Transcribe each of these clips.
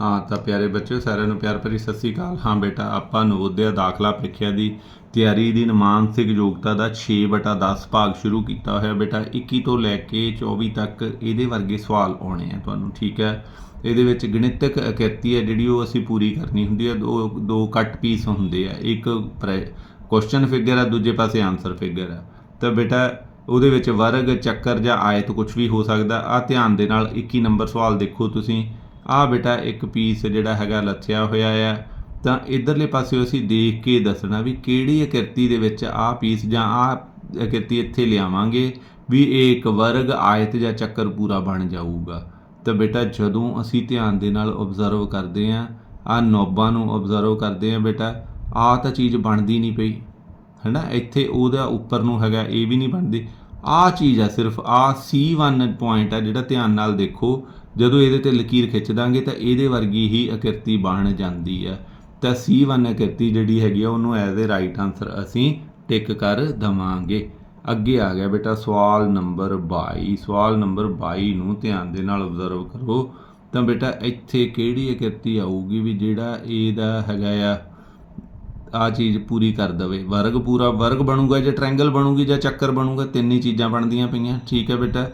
ਹਾਂ, ਤਾਂ ਪਿਆਰੇ ਬੱਚਿਓ, ਸਾਰਿਆਂ ਨੂੰ ਪਿਆਰ ਭਰੀ ਸਤਿ ਸ੍ਰੀ ਅਕਾਲ। ਹਾਂ ਬੇਟਾ, ਆਪਾਂ ਨਵੋਦਿਆ ਦਾਖਲਾ ਪ੍ਰੀਖਿਆ ਦੀ ਤਿਆਰੀ ਦੀ ਮਾਨਸਿਕ ਯੋਗਤਾ ਦਾ 6/10 ਭਾਗ ਸ਼ੁਰੂ ਕੀਤਾ ਹੋਇਆ ਬੇਟਾ। 21 ਤੋਂ ਲੈ ਕੇ 24 ਤੱਕ ਇਹਦੇ ਵਰਗੇ ਸਵਾਲ ਆਉਣੇ ਆ ਤੁਹਾਨੂੰ, ਠੀਕ ਹੈ? ਇਹਦੇ ਵਿੱਚ ਗਣਿਤਕ ਆਕ੍ਰਿਤੀ ਹੈ, ਜਿਹੜੀ ਉਹ ਅਸੀਂ ਪੂਰੀ ਕਰਨੀ ਹੁੰਦੀ ਹੈ। ਦੋ ਦੋ ਕੱਟ ਪੀਸ ਹੁੰਦੇ ਆ। ਇੱਕ ਕੁਐਸਚਨ ਫਿਗਰ ਆ, ਦੂਜੇ ਪਾਸੇ ਆਨਸਰ ਫਿਗਰ ਹੈ ਤਾਂ ਬੇਟਾ, ਉਹਦੇ ਵਿੱਚ ਵਰਗ, ਚੱਕਰ ਜਾਂ ਆਇਤ ਕੁਝ ਵੀ ਹੋ ਸਕਦਾ। ਆ ਧਿਆਨ ਦੇ ਨਾਲ 21 ਨੰਬਰ ਸਵਾਲ ਦੇਖੋ ਤੁਸੀਂ। ਆ ਬੇਟਾ ਇੱਕ ਪੀਸ ਜਿਹੜਾ ਹੈਗਾ ਲੱਥਿਆ ਹੋਇਆ ਆ। ਤਾਂ ਇਧਰਲੇ ਪਾਸੇ ਅਸੀਂ ਦੇਖ ਕੇ ਦੱਸਣਾ ਵੀ ਕਿਹੜੀ ਆਕ੍ਰਿਤੀ ਦੇ ਵਿੱਚ ਆ ਪੀਸ ਜਾਂ ਆ ਆਕ੍ਰਿਤੀ ਇੱਥੇ ਲਿਆਵਾਂਗੇ ਵੀ ਇਹ ਇੱਕ ਵਰਗ, ਆਇਤ ਜਾਂ ਚੱਕਰ ਪੂਰਾ ਬਣ ਜਾਊਗਾ। ਤਾਂ ਬੇਟਾ ਜਦੋਂ ਅਸੀਂ ਧਿਆਨ ਦੇ ਨਾਲ ਆਬਜ਼ਰਵ ਕਰਦੇ ਆਂ ਆ ਨੋਬਾਂ ਨੂੰ ਆਬਜ਼ਰਵ ਕਰਦੇ ਆਂ ਬੇਟਾ, ਆ ਤਾਂ ਚੀਜ਼ ਬਣਦੀ ਨਹੀਂ ਪਈ, ਹੈਨਾ? ਇੱਥੇ ਉਹਦਾ ਉੱਪਰ ਨੂੰ ਹੈਗਾ, ਇਹ ਵੀ ਨਹੀਂ ਬਣਦੀ। ਆ ਚੀਜ਼ ਆ ਸਿਰਫ, ਆ C1 ਪੁਆਇੰਟ ਆ ਜਿਹੜਾ ਧਿਆਨ ਨਾਲ ਦੇਖੋ ਜਦੋਂ ਇਹਦੇ ਤੇ ਲਕੀਰ ਖਿੱਚ ਦਾਂਗੇ ਤਾਂ ਇਹਦੇ ਵਰਗੀ ਹੀ ਆਕ੍ਰਿਤੀ ਬਣ ਜਾਂਦੀ ਆ। ਤਾਂ C1 ਅਕਿਰਤੀ ਜਿਹੜੀ ਹੈਗੀ ਆ, ਉਹਨੂੰ ਐਜ਼ ਅ ਰਾਈਟ ਆਨਸਰ ਅਸੀਂ ਟਿਕ ਕਰ ਦਵਾਂਗੇ। ਅੱਗੇ ਆ ਗਿਆ ਬੇਟਾ ਸਵਾਲ ਨੰਬਰ 22 ਸਵਾਲ ਨੰਬਰ 22 ਨੂੰ ਧਿਆਨ ਦੇ ਨਾਲ ਆਬਜ਼ਰਵ ਕਰੋ। ਤਾਂ ਬੇਟਾ ਇੱਥੇ ਕਿਹੜੀ ਅਕਿਰਤੀ ਆਊਗੀ ਵੀ ਜਿਹੜਾ ਇਹਦਾ ਹੈਗਾ ਆ ਆ ਚੀਜ਼ ਪੂਰੀ ਕਰ ਦਵੇ? ਵਰਗ ਪੂਰਾ, ਵਰਗ ਬਣੂਗਾ ਜਾਂ ਟ੍ਰਾਇੰਗਲ ਬਣੂਗੀ ਜਾਂ ਚੱਕਰ ਬਣੂਗਾ? ਤਿੰਨ ਹੀ ਚੀਜ਼ਾਂ ਬਣਦੀਆਂ ਪਈਆਂ। ਠੀਕ ਹੈ ਬੇਟਾ।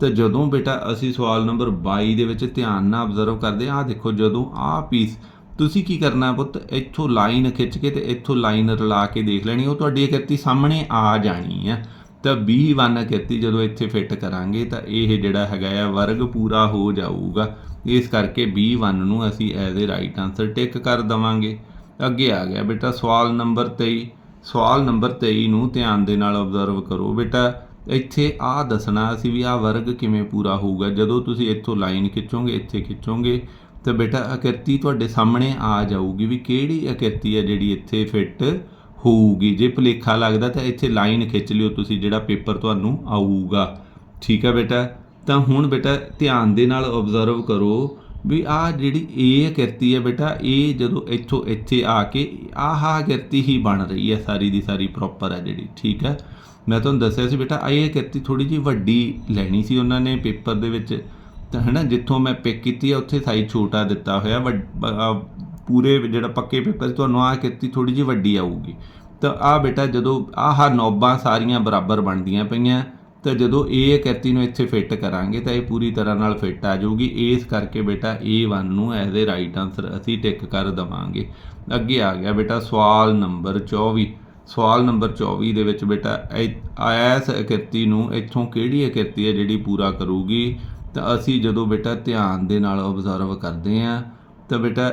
ਤਾਂ ਜਦੋਂ ਬੇਟਾ ਅਸੀਂ ਸਵਾਲ ਨੰਬਰ 22 ਦੇ ਵਿੱਚ ਧਿਆਨ ਨਾਲ ਆਬਜ਼ਰਵ ਕਰਦੇ ਆ ਦੇਖੋ ਜਦੋਂ ਆ ਪੀਸ ਤੁਸੀਂ ਕੀ ਕਰਨਾ ਪੁੱਤ? ਇੱਥੋਂ ਲਾਈਨ ਖਿੱਚ ਕੇ ਤੇ ਇੱਥੋਂ ਲਾਈਨ ਰਲਾ ਕੇ ਦੇਖ ਲੈਣੀ, ਉਹ ਤੁਹਾਡੀ ਆਕ੍ਰਿਤੀ ਸਾਹਮਣੇ ਆ ਜਾਣੀ ਆ ਤਾਂ B1 ਆਕ੍ਰਿਤੀ ਜਦੋਂ ਇੱਥੇ ਫਿੱਟ ਕਰਾਂਗੇ ਤਾਂ ਇਹ ਜਿਹੜਾ ਹੈਗਾ ਆ, ਵਰਗ ਪੂਰਾ ਹੋ ਜਾਊਗਾ। ਇਸ ਕਰਕੇ B1 ਨੂੰ ਅਸੀਂ as a right answer tick ਕਰ ਦਵਾਂਗੇ। ਅੱਗੇ ਆ ਗਿਆ ਬੇਟਾ ਸਵਾਲ ਨੰਬਰ 23 ਸਵਾਲ ਨੰਬਰ 23 ਨੂੰ ਧਿਆਨ ਦੇ ਨਾਲ ਆਬਜ਼ਰਵ ਕਰੋ ਬੇਟਾ। ਇੱਥੇ ਆ ਦੱਸਣਾ ਅਸੀਂ ਵੀ ਆ ਵਰਗ ਕਿਵੇਂ ਪੂਰਾ ਹੋਊਗਾ। ਜਦੋਂ ਤੁਸੀਂ ਇੱਥੋਂ ਲਾਈਨ ਖਿੱਚੋਗੇ, ਇੱਥੇ ਖਿੱਚੋਗੇ, ਤਾਂ ਬੇਟਾ ਅਕਿਰਤੀ ਤੁਹਾਡੇ ਸਾਹਮਣੇ ਆ ਜਾਊਗੀ ਵੀ ਕਿਹੜੀ ਅਕਿਰਤੀ ਹੈ ਜਿਹੜੀ ਇੱਥੇ ਫਿੱਟ ਹੋਊਗੀ। ਜੇ ਭੁਲੇਖਾ ਲੱਗਦਾ ਤਾਂ ਇੱਥੇ ਲਾਈਨ ਖਿੱਚ ਲਿਓ ਤੁਸੀਂ, ਜਿਹੜਾ ਪੇਪਰ ਤੁਹਾਨੂੰ ਆਊਗਾ। ਠੀਕ ਹੈ ਬੇਟਾ? ਤਾਂ ਹੁਣ ਬੇਟਾ ਧਿਆਨ ਦੇ ਨਾਲ ਆਬਜ਼ਰਵ ਕਰੋ ਵੀ ਆ ਜਿਹੜੀ ਇਹ ਕਿਰਤੀ ਹੈ ਬੇਟਾ, ਇਹ ਜਦੋਂ ਇੱਥੋਂ ਇੱਥੇ ਆ ਕੇ ਆਹ ਕਿਰਤੀ ਹੀ ਬਣ ਰਹੀ ਹੈ, ਸਾਰੀ ਦੀ ਸਾਰੀ ਪ੍ਰੋਪਰ ਹੈ ਜਿਹੜੀ, ਠੀਕ ਹੈ? ਮੈਂ ਤੁਹਾਨੂੰ ਦੱਸਿਆ ਸੀ ਬੇਟਾ ਇਹ ਕਿਰਤੀ ਥੋੜੀ ਜਿਹੀ ਵੱਡੀ ਲੈਣੀ ਸੀ ਉਹਨਾਂ ਨੇ ਪੇਪਰ ਦੇ ਵਿੱਚ। ਤਾਂ ਹੈਨਾ, ਜਿੱਥੋਂ ਮੈਂ ਪਿਕ ਕੀਤੀ ਹੈ ਉੱਥੇ ਸਾਈਜ਼ ਛੋਟਾ ਦਿੱਤਾ ਹੋਇਆ, ਵੱਡ- ਪੂਰੇ ਜਿਹੜਾ ਪੱਕੇ ਪੇਪਰ 'ਚ ਤੁਹਾਨੂੰ ਆਹ ਕਿਰਤੀ ਥੋੜੀ ਜਿਹੀ ਵੱਡੀ ਆਊਗੀ। ਤਾਂ ਆ ਬੇਟਾ ਜਦੋਂ ਆਹ ਨੌਬਾਂ ਸਾਰੀਆਂ ਬਰਾਬਰ ਬਣਦੀਆਂ ਪਈਆਂ ਤਾਂ ਜਦੋਂ ਇਹ ਆਕ੍ਰਿਤੀ ਨੂੰ ਇੱਥੇ ਫਿੱਟ ਕਰਾਂਗੇ ਤਾਂ ਇਹ ਪੂਰੀ ਤਰ੍ਹਾਂ ਨਾਲ ਫਿੱਟ ਆ ਜਾਊਗੀ। ਇਸ ਕਰਕੇ ਬੇਟਾ A1 ਨੂੰ ਐਜ਼ ਅ ਰਾਈਟ ਆਨਸਰ ਅਸੀਂ ਟਿਕ ਕਰ ਦਵਾਂਗੇ। ਅੱਗੇ ਆ ਗਿਆ ਬੇਟਾ ਸਵਾਲ ਨੰਬਰ 24 ਸਵਾਲ ਨੰਬਰ 24 ਦੇ ਵਿੱਚ ਬੇਟਾ ਐਸ ਆਕ੍ਰਿਤੀ ਨੂੰ ਇੱਥੋਂ ਕਿਹੜੀ ਆਕ੍ਰਿਤੀ ਹੈ ਜਿਹੜੀ ਪੂਰਾ ਕਰੂਗੀ? ਤਾਂ ਅਸੀਂ ਜਦੋਂ ਬੇਟਾ ਧਿਆਨ ਦੇ ਨਾਲ ਆਬਜ਼ਰਵ ਕਰਦੇ ਆਂ ਤਾਂ ਬੇਟਾ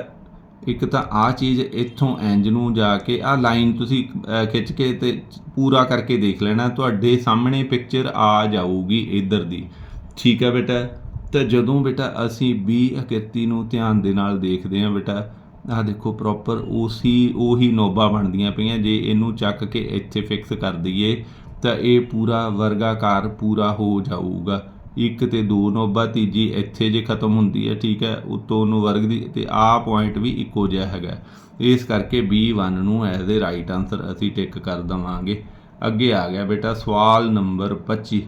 ਇੱਕ ਤਾਂ ਆ ਚੀਜ਼ ਇੱਥੋਂ ਇੰਜ ਨੂੰ ਜਾ ਕੇ ਆ ਲਾਈਨ ਤੁਸੀਂ ਖਿੱਚ ਕੇ ਤੇ ਪੂਰਾ ਕਰਕੇ ਦੇਖ ਲੈਣਾ, ਤੁਹਾਡੇ ਸਾਹਮਣੇ ਪਿਕਚਰ ਆ ਜਾਊਗੀ ਇਧਰ ਦੀ। ਠੀਕ ਹੈ ਬੇਟਾ? ਤਾਂ ਜਦੋਂ ਬੇਟਾ ਅਸੀਂ B ਆਕ੍ਰਿਤੀ ਨੂੰ ਧਿਆਨ ਦੇ ਨਾਲ ਦੇਖਦੇ ਹਾਂ ਬੇਟਾ, ਆਹ ਦੇਖੋ ਪ੍ਰੋਪਰ ਉਸੀ, ਉਹੀ ਨੋਬਾਂ ਬਣਦੀਆਂ ਪਈਆਂ, ਜੇ ਇਹਨੂੰ ਚੱਕ ਕੇ ਇੱਥੇ ਫਿਕਸ ਕਰ ਦਈਏ, ਤਾਂ ਇਹ ਪੂਰਾ ਵਰਗਾਕਾਰ ਪੂਰਾ ਹੋ ਜਾਊਗਾ। ਇੱਕ ਤੇ ਦੋ ਨੋਬਾਂ, ਤੀਜੀ ਇੱਥੇ ਜੇ ਖਤਮ ਹੁੰਦੀ ਹੈ, ਠੀਕ ਹੈ, ਉਤੋਂ ਨੂੰ ਵਰਗ ਦੀ ਤੇ ਆ ਪੁਆਇੰਟ ਵੀ ਇੱਕੋ ਜਿਹਾ ਹੈਗਾ। ਇਸ ਕਰਕੇ B1 ਨੂੰ ਐਜ਼ ਅ ਰਾਈਟ ਆਨਸਰ ਅਸੀਂ ਟਿਕ ਕਰ ਦਵਾਂਗੇ। ਅੱਗੇ ਆ ਗਿਆ ਬੇਟਾ ਸਵਾਲ ਨੰਬਰ 25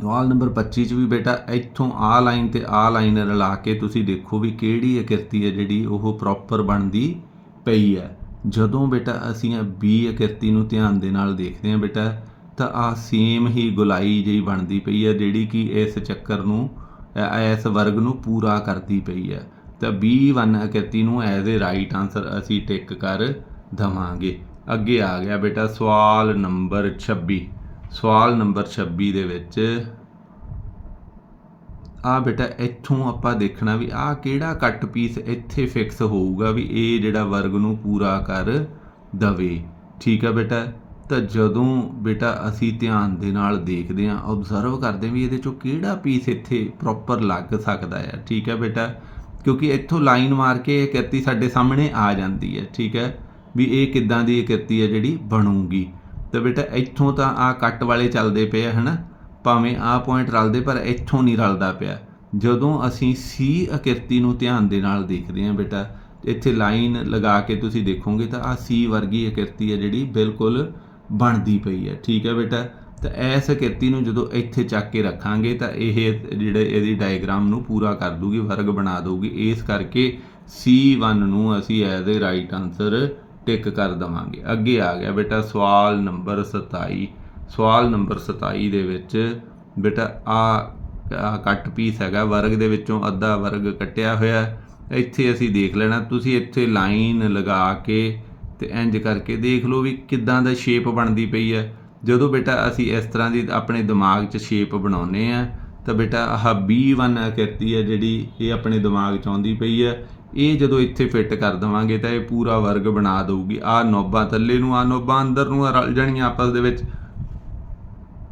ਸਵਾਲ ਨੰਬਰ 25 ਚ ਵੀ ਬੇਟਾ ਇੱਥੋਂ ਆ ਲਾਈਨ ਤੇ ਆ ਲਾਈਨ ਰਲਾ ਕੇ ਤੁਸੀਂ ਦੇਖੋ ਵੀ ਕਿਹੜੀ ਆਕ੍ਰਿਤੀ ਹੈ ਜਿਹੜੀ ਉਹ ਪ੍ਰੋਪਰ ਬਣਦੀ ਪਈ ਹੈ। ਜਦੋਂ ਬੇਟਾ ਅਸੀਂ ਇਹ B ਆਕ੍ਰਿਤੀ ਨੂੰ ਧਿਆਨ ਦੇ ਨਾਲ ਦੇਖਦੇ ਹਾਂ ਬੇਟਾ ਤਾਂ ਆ ਸੇਮ ਹੀ ਗੁਲਾਈ ਜਿਹੀ ਬਣਦੀ ਪਈ ਹੈ, ਜਿਹੜੀ ਕਿ ਇਸ ਚੱਕਰ ਨੂੰ ਇਸ ਵਰਗ ਨੂੰ ਪੂਰਾ ਕਰਦੀ ਪਈ ਹੈ। ਤਾਂ B1 ਆਕ੍ਰਿਤੀ ਨੂੰ ਐਜ਼ ਅ ਰਾਈਟ ਆਨਸਰ ਅਸੀਂ ਟਿਕ ਕਰ ਦਵਾਂਗੇ। ਅੱਗੇ ਆ ਗਿਆ ਬੇਟਾ ਸਵਾਲ ਨੰਬਰ 26 ਸਵਾਲ ਨੰਬਰ 26 ਦੇ ਵਿੱਚ ਆ ਬੇਟਾ ਇੱਥੋਂ ਆਪਾਂ ਦੇਖਣਾ ਵੀ ਆ ਕਿਹੜਾ ਕੱਟ ਪੀਸ ਇੱਥੇ ਫਿਕਸ ਹੋਊਗਾ ਵੀ ਇਹ ਜਿਹੜਾ ਵਰਗ ਨੂੰ ਪੂਰਾ ਕਰ ਦਵੇ। ਠੀਕ ਆ ਬੇਟਾ? ਤਾਂ ਜਦੋਂ ਬੇਟਾ ਅਸੀਂ ਧਿਆਨ ਦੇ ਨਾਲ ਦੇਖਦੇ ਹਾਂ ਆਬਜ਼ਰਵ ਕਰਦੇ ਹਾਂ ਵੀ ਇਹਦੇ ਚੋਂ ਕਿਹੜਾ ਪੀਸ ਇੱਥੇ ਪ੍ਰੋਪਰ ਲੱਗ ਸਕਦਾ ਹੈ ਠੀਕ ਹੈ ਬੇਟਾ? ਕਿਉਂਕਿ ਇੱਥੋਂ ਲਾਈਨ ਮਾਰ ਕੇ ਇਹ ਕਿਰਤੀ ਸਾਡੇ ਸਾਹਮਣੇ ਆ ਜਾਂਦੀ ਹੈ, ਠੀਕ ਹੈ? ਵੀ ਇਹ ਕਿੱਦਾਂ ਦੀ ਕਿਰਤੀ ਹੈ ਜਿਹੜੀ ਬਣੂਗੀ? ਤਾਂ ਬੇਟਾ ਇੱਥੋਂ ਤਾਂ ਆ ਕੱਟ ਵਾਲੇ ਚੱਲਦੇ ਪਏ ਆ, ਹਨਾ? ਭਾਵੇਂ ਆ ਪੁਆਇੰਟ ਰਲਦੇ, ਪਰ ਇੱਥੋਂ ਨਹੀਂ ਰਲਦਾ ਪਿਆ। ਜਦੋਂ ਅਸੀਂ ਸੀ ਅਕਿਰਤੀ ਨੂੰ ਧਿਆਨ ਦੇ ਨਾਲ ਦੇਖਦੇ ਹਾਂ ਬੇਟਾ, ਇੱਥੇ ਲਾਈਨ ਲਗਾ ਕੇ ਤੁਸੀਂ ਦੇਖੋਗੇ ਤਾਂ ਆ ਸੀ ਵਰਗੀ ਅਕਿਰਤੀ ਹੈ ਜਿਹੜੀ ਬਿਲਕੁਲ ਬਣਦੀ ਪਈ ਹੈ। ਠੀਕ ਹੈ ਬੇਟਾ? ਤਾਂ ਇਸ ਖੇਤੀ ਨੂੰ ਜਦੋਂ ਇੱਥੇ ਚੱਕ ਕੇ ਰੱਖਾਂਗੇ ਤਾਂ ਇਹ ਜਿਹੜੇ ਇਹਦੀ ਡਾਇਗਰਾਮ ਨੂੰ ਪੂਰਾ ਕਰ ਦੂਗੀ, ਵਰਗ ਬਣਾ ਦਊਗੀ। ਇਸ ਕਰਕੇ C1 ਨੂੰ ਅਸੀਂ as a right answer tick ਕਰ ਦਵਾਂਗੇ। ਅੱਗੇ ਆ ਗਿਆ ਬੇਟਾ ਸਵਾਲ ਨੰਬਰ 27 ਸਵਾਲ ਨੰਬਰ 27 ਦੇ ਵਿੱਚ ਬੇਟਾ ਆ ਕੱਟ ਪੀਸ ਹੈਗਾ, ਵਰਗ ਦੇ ਵਿੱਚੋਂ ਅੱਧਾ ਵਰਗ ਕੱਟਿਆ ਹੋਇਆ। ਇੱਥੇ ਅਸੀਂ ਦੇਖ ਲੈਣਾ, ਤੁਸੀਂ ਇੱਥੇ ਲਾਈਨ ਲਗਾ ਕੇ ਤੇ ਇੰਜ ਕਰਕੇ ਦੇਖ ਲਓ ਵੀ ਕਿੱਦਾਂ ਦਾ ਸ਼ੇਪ ਬਣਦੀ ਪਈ ਹੈ। ਜਦੋਂ ਬੇਟਾ ਅਸੀਂ ਇਸ ਤਰ੍ਹਾਂ ਦੀ ਆਪਣੇ ਦਿਮਾਗ 'ਚ ਸ਼ੇਪ ਬਣਾਉਨੇ ਆ ਤਾਂ ਬੇਟਾ ਆਹ B1 ਆਕ੍ਰਿਤੀ ਹੈ ਜਿਹੜੀ ਇਹ ਆਪਣੇ ਦਿਮਾਗ 'ਚ ਆਉਂਦੀ ਪਈ ਹੈ। ਇਹ ਜਦੋਂ ਇੱਥੇ ਫਿੱਟ ਕਰ ਦਵਾਂਗੇ ਤਾਂ ਇਹ ਪੂਰਾ ਵਰਗ ਬਣਾ ਦੇਊਗੀ। ਆਹ ਨੋਬਾਂ ਥੱਲੇ ਨੂੰ, ਆਹ ਨੋਬਾਂ ਅੰਦਰ ਨੂੰ ਰਲ ਜਾਣੀਆਂ ਆਪਸ ਦੇ ਵਿੱਚ।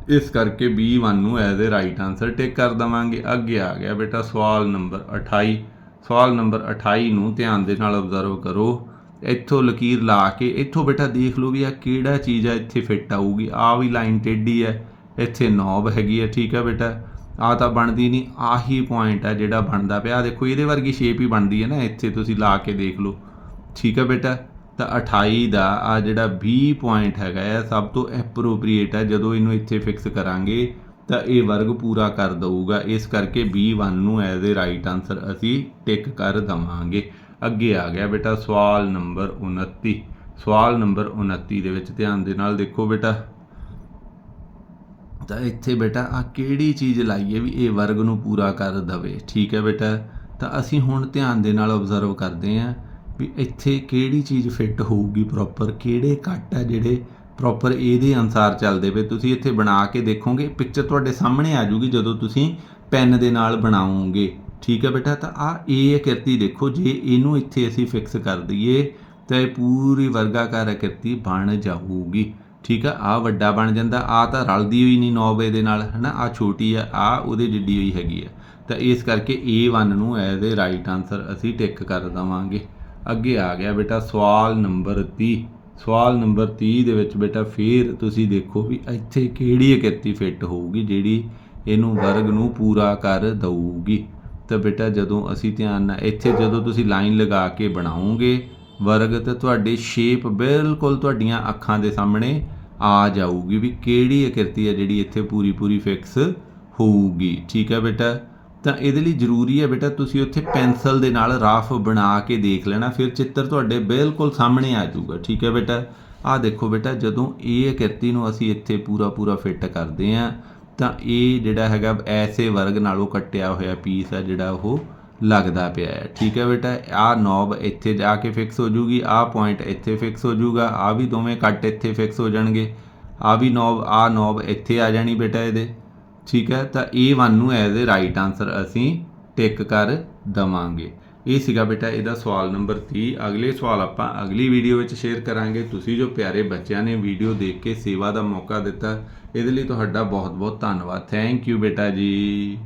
ਇਸ ਕਰਕੇ B1 ਨੂੰ as a right answer tick ਕਰ ਦਵਾਂਗੇ। ਅੱਗੇ ਆ ਗਿਆ ਬੇਟਾ ਸਵਾਲ ਨੰਬਰ 28 ਸਵਾਲ ਨੰਬਰ 28 ਨੂੰ ਧਿਆਨ ਦੇ ਨਾਲ ਆਬਜ਼ਰਵ ਕਰੋ। ਇੱਥੋਂ ਲਕੀਰ ਲਾ ਕੇ, ਇੱਥੋਂ ਬੇਟਾ ਦੇਖ ਲਓ ਵੀ ਆ ਕਿਹੜਾ ਚੀਜ਼ ਆ, ਇੱਥੇ ਫਿੱਟ ਆਊਗੀ। ਆ ਵੀ ਲਾਈਨ ਟੇਢੀ ਹੈ ਇੱਥੇ ਨੌਬ ਹੈਗੀ ਹੈ ਠੀਕ ਹੈ ਬੇਟਾ। ਆ ਤਾਂ ਬਣਦੀ ਨਹੀਂ, ਆਹੀ ਪੁਆਇੰਟ ਹੈ ਜਿਹੜਾ ਬਣਦਾ ਪਿਆ। ਆਹ ਦੇਖੋ, ਇਹਦੇ ਵਰਗੀ ਸ਼ੇਪ ਹੀ ਬਣਦੀ ਹੈ ਨਾ, ਇੱਥੇ ਤੁਸੀਂ ਲਾ ਕੇ ਦੇਖ ਲਓ। ਠੀਕ ਹੈ ਬੇਟਾ? ਤਾਂ 28 ਦਾ ਆ ਜਿਹੜਾ 20 ਪੁਆਇੰਟ ਹੈਗਾ ਹੈ ਸਭ ਤੋਂ ਐਪਰੋਪ੍ਰੀਏਟ ਹੈ ਜਦੋਂ ਇਹਨੂੰ ਇੱਥੇ ਫਿਕਸ ਕਰਾਂਗੇ, ਤਾਂ ਇਹ ਵਰਗ ਪੂਰਾ ਕਰ ਦਊਗਾ। ਇਸ ਕਰਕੇ B1 ਨੂੰ ਐਜ਼ ਅ ਰਾਈਟ ਆਨਸਰ ਅਸੀਂ ਟਿਕ ਕਰ ਦਵਾਂਗੇ। ਅੱਗੇ ਆ ਗਿਆ ਬੇਟਾ, ਸਵਾਲ ਨੰਬਰ 29 ਸਵਾਲ ਨੰਬਰ 29 ਦੇ ਵਿੱਚ ਧਿਆਨ ਦੇ ਨਾਲ ਦੇਖੋ ਬੇਟਾ। ਤਾਂ ਇੱਥੇ ਬੇਟਾ ਆ ਕਿਹੜੀ ਚੀਜ਼ ਲਾਈਏ ਵੀ ਇਹ ਵਰਗ ਨੂੰ ਪੂਰਾ ਕਰ ਦਵੇ? ਠੀਕ ਹੈ ਬੇਟਾ? ਤਾਂ ਅਸੀਂ ਹੁਣ ਧਿਆਨ ਦੇ ਨਾਲ ਆਬਜ਼ਰਵ ਕਰਦੇ ਆਂ ਵੀ ਇੱਥੇ ਕਿਹੜੀ ਚੀਜ਼ ਫਿੱਟ ਹੋਊਗੀ ਪ੍ਰੋਪਰ ਕਿਹੜੇ ਕੱਟ ਆ ਜਿਹੜੇ ਪ੍ਰੋਪਰ ਇਹਦੇ ਅਨਸਾਰ ਚੱਲਦੇ ਪਏ। ਤੁਸੀਂ ਇੱਥੇ ਬਣਾ ਕੇ ਦੇਖੋਗੇ ਪਿਕਚਰ ਤੁਹਾਡੇ ਸਾਹਮਣੇ ਆ ਜੂਗੀ ਜਦੋਂ ਤੁਸੀਂ ਪੈਨ ਦੇ ਨਾਲ ਬਣਾਓਗੇ। ਠੀਕ ਹੈ ਬੇਟਾ, ਤਾਂ ਆ ਇਹ ਆਕ੍ਰਿਤੀ ਦੇਖੋ, ਜੇ ਇਹਨੂੰ ਇੱਥੇ ਅਸੀਂ ਫਿਕਸ ਕਰ ਦਈਏ, ਤਾਂ ਇਹ ਪੂਰੀ ਵਰਗਾਕਾਰ ਅਕਿਰਤੀ ਬਣ ਜਾਊਗੀ। ਠੀਕ ਆ ਆ ਵੱਡਾ ਬਣ ਜਾਂਦਾ ਆ ਤਾਂ ਰਲਦੀ ਹੋਈ ਨਹੀਂ 9 ਦੇ ਨਾਲ, ਹਨਾ? ਆ ਛੋਟੀ ਆ ਆ ਉਹਦੇ ਜਿੱਡੀ ਹੋਈ ਹੈਗੀ ਆ। ਤਾਂ ਇਸ ਕਰਕੇ A1 ਨੂੰ ਐਜ਼ ਅ ਰਾਈਟ ਆਨਸਰ ਅਸੀਂ ਟਿਕ ਕਰ ਦਵਾਂਗੇ। ਅੱਗੇ ਆ ਗਿਆ ਬੇਟਾ, ਸਵਾਲ ਨੰਬਰ 30 ਸਵਾਲ ਨੰਬਰ 30 ਦੇ ਵਿੱਚ ਬੇਟਾ, ਫੇਰ ਤੁਸੀਂ ਦੇਖੋ ਵੀ ਇੱਥੇ ਕਿਹੜੀ ਆਕ੍ਰਿਤੀ ਫਿੱਟ ਹੋਊਗੀ, ਜਿਹੜੀ ਇਹਨੂੰ ਵਰਗ ਨੂੰ ਪੂਰਾ ਕਰ ਦਊਗੀ। ਤਾਂ ਬੇਟਾ ਜਦੋਂ ਅਸੀਂ ਧਿਆਨ ਨਾਲ, ਇੱਥੇ ਜਦੋਂ ਤੁਸੀਂ ਲਾਈਨ ਲਗਾ ਕੇ ਬਣਾਓਗੇ ਵਰਗ, ਤਾਂ ਤੁਹਾਡੀ ਸ਼ੇਪ ਬਿਲਕੁਲ ਤੁਹਾਡੀਆਂ ਅੱਖਾਂ ਦੇ ਸਾਹਮਣੇ ਆ ਜਾਊਗੀ ਵੀ ਕਿਹੜੀ ਆਕ੍ਰਿਤੀ ਹੈ ਜਿਹੜੀ ਇੱਥੇ ਪੂਰੀ ਪੂਰੀ ਫਿਕਸ ਹੋਊਗੀ। ਠੀਕ ਹੈ ਬੇਟਾ? ਤਾਂ ਇਹਦੇ ਲਈ ਜ਼ਰੂਰੀ ਹੈ ਬੇਟਾ, ਤੁਸੀਂ ਉੱਥੇ ਪੈਨਸਲ ਦੇ ਨਾਲ ਰਫ ਬਣਾ ਕੇ ਦੇਖ ਲੈਣਾ, ਫਿਰ ਚਿੱਤਰ ਤੁਹਾਡੇ ਬਿਲਕੁਲ ਸਾਹਮਣੇ ਆ ਜਾਊਗਾ। ਠੀਕ ਹੈ ਬੇਟਾ? ਆਹ ਦੇਖੋ ਬੇਟਾ, ਜਦੋਂ ਇਹ ਆਕ੍ਰਿਤੀ ਨੂੰ ਅਸੀਂ ਇੱਥੇ ਪੂਰਾ ਪੂਰਾ ਫਿੱਟ ਕਰਦੇ ਆਂ ਤਾਂ ਇਹ ਜਿਹੜਾ ਹੈਗਾ ਐਸੇ ਵਰਗ ਨਾਲੋਂ ਕੱਟਿਆ ਹੋਇਆ ਪੀਸ ਆ ਜਿਹੜਾ ਉਹ ਲੱਗਦਾ ਪਿਆ ਹੈ। ਠੀਕ ਹੈ ਬੇਟਾ ਆਹ ਨੌਬ ਇੱਥੇ ਜਾ ਕੇ ਫਿਕਸ ਹੋ ਜੂਗੀ ਆਹ ਪੁਆਇੰਟ ਇੱਥੇ ਫਿਕਸ ਹੋ ਜੂਗਾ ਆਹ ਵੀ ਦੋਵੇਂ ਕੱਟ ਇੱਥੇ ਫਿਕਸ ਹੋ ਜਾਣਗੇ। ਆਹ ਵੀ ਨੌਬ ਆਹ ਨੌਬ ਇੱਥੇ ਆ ਜਾਣੀ ਬੇਟਾ ਇਹਦੇ। ਠੀਕ ਹੈ, ਤਾਂ A1 ਨੂੰ ਐਜ਼ ਅ ਰਾਈਟ ਆਨਸਰ ਅਸੀਂ ਟਿਕ ਕਰ ਦਵਾਂਗੇ। ਇਹ ਸੀਗਾ ਬੇਟਾ ਇਹਦਾ ਸਵਾਲ ਨੰਬਰ 30 ਅਗਲੇ ਸਵਾਲ ਆਪਾਂ ਅਗਲੀ ਵੀਡੀਓ ਵਿੱਚ ਸ਼ੇਅਰ ਕਰਾਂਗੇ। ਤੁਸੀਂ ਜੋ ਪਿਆਰੇ ਬੱਚਿਆਂ ਨੇ ਵੀਡੀਓ ਦੇਖ ਕੇ ਸੇਵਾ ਦਾ ਮੌਕਾ ਦਿੱਤਾ, ਇਹਦੇ ਲਈ ਤੁਹਾਡਾ ਬਹੁਤ ਬਹੁਤ ਧੰਨਵਾਦ। ਥੈਂਕ ਯੂ ਬੇਟਾ ਜੀ।